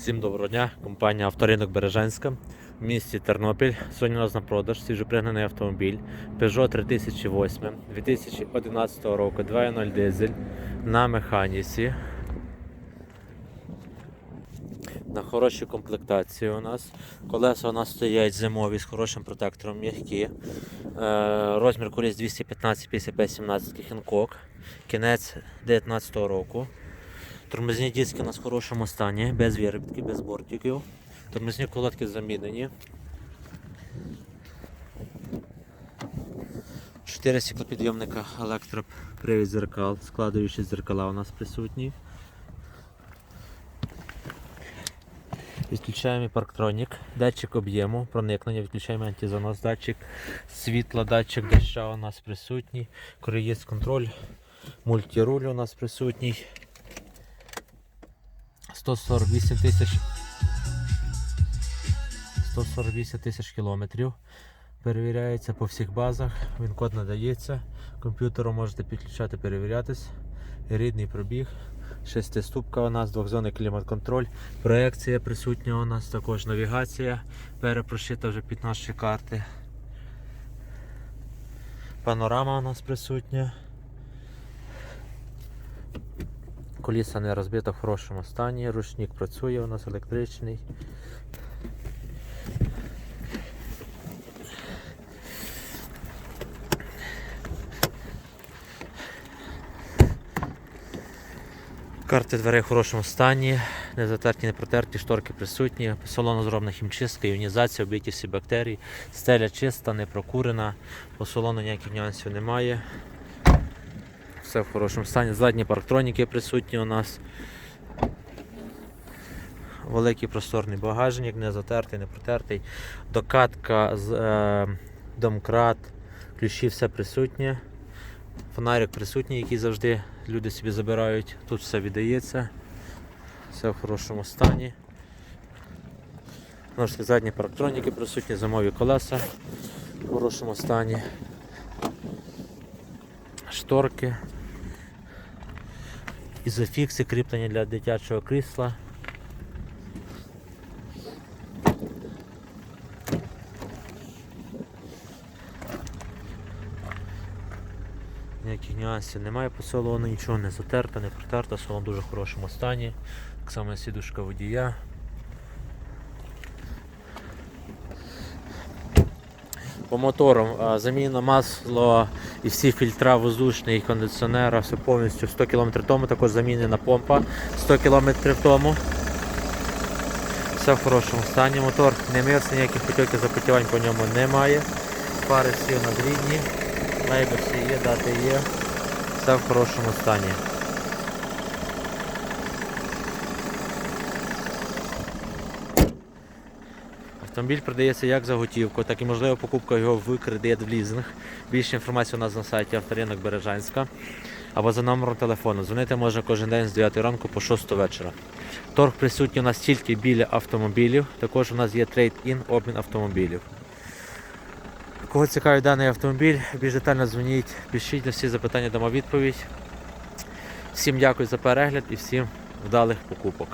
Всім доброго дня, компанія Авторинок Бережанська в місті Тернопіль. Сьогодні у нас на продаж свіжопригнаний автомобіль Peugeot 3008 2011 року 2.0 дизель на механіці. На хорошій комплектації у нас. Колеса у нас стоять зимові з хорошим протектором, м'які. Е, розмір коліс 215 55 17 Хінкок. Кінець 2019 року. Тормозні диски у нас в хорошому стані, без виробітки, без бортиків. Тормозні колодки замінені. Чотири стеклопідйомника електропривід зеркал, складуючі зеркала у нас присутні. Відключаємо парктронік, датчик об'єму, проникнення, відключаємо антизанос, датчик світла, датчик доща у нас присутній, круїз контроль, мультируль у нас присутній. 148 тисяч 148 тисяч кілометрів. Перевіряється по всіх базах, він код надається. Комп'ютером можете підключати, перевірятись. Рідний пробіг. Шестиступка у нас, двохзонний клімат-контроль, проекція присутня у нас, також навігація перепрошита вже під наші карти. Панорама у нас присутня. Коліса не розбита в хорошому стані, ручник працює у нас електричний. Карти дверей в хорошому стані, не затерті, не протерті, шторки присутні, салону зроблена хімчистка, іонізація, вбиті всі бактерії, стеля чиста, не прокурена, по салону ніяких нюансів немає. Все в хорошому стані. Задні парктроніки присутні у нас. Великий просторний багажник, не затертий, не протертий. Докатка, з, е, домкрат, ключі все присутнє. Фонарик присутній, який завжди люди собі забирають. Тут все віддається. Все в хорошому стані. Таки, задні парктроніки присутні, зимові колеса в хорошому стані. Шторки. Ізофікси кріплення для дитячого крісла. Ніяких нюансів немає по салону, нічого не затерто, не протерто, салон в дуже хорошому стані. Так само сідушка водія. По моторам заміна масло і всі фільтра воздушні і кондиціонера, все повністю 100 км тому, також замінена помпа 100 км тому. Все в хорошому стані. Мотор не мився, ніяких потьоків запотівань по ньому немає. Пари всі надрідні, лейберси є, дати є. Все в хорошому стані. Автомобіль продається як за готівку, так і можлива покупка його в кредит в лізинг. Більше інформації у нас на сайті авторинок Бережанська або за номером телефону. Дзвонити можна кожен день з 9 ранку по 6 вечора. Торг присутній у нас тільки біля автомобілів. Також у нас є трейд-ін, обмін автомобілів. Кого цікавить даний автомобіль, більш детально дзвоніть, пишіть на всі запитання, дамо відповідь. Всім дякую за перегляд і всім вдалих покупок.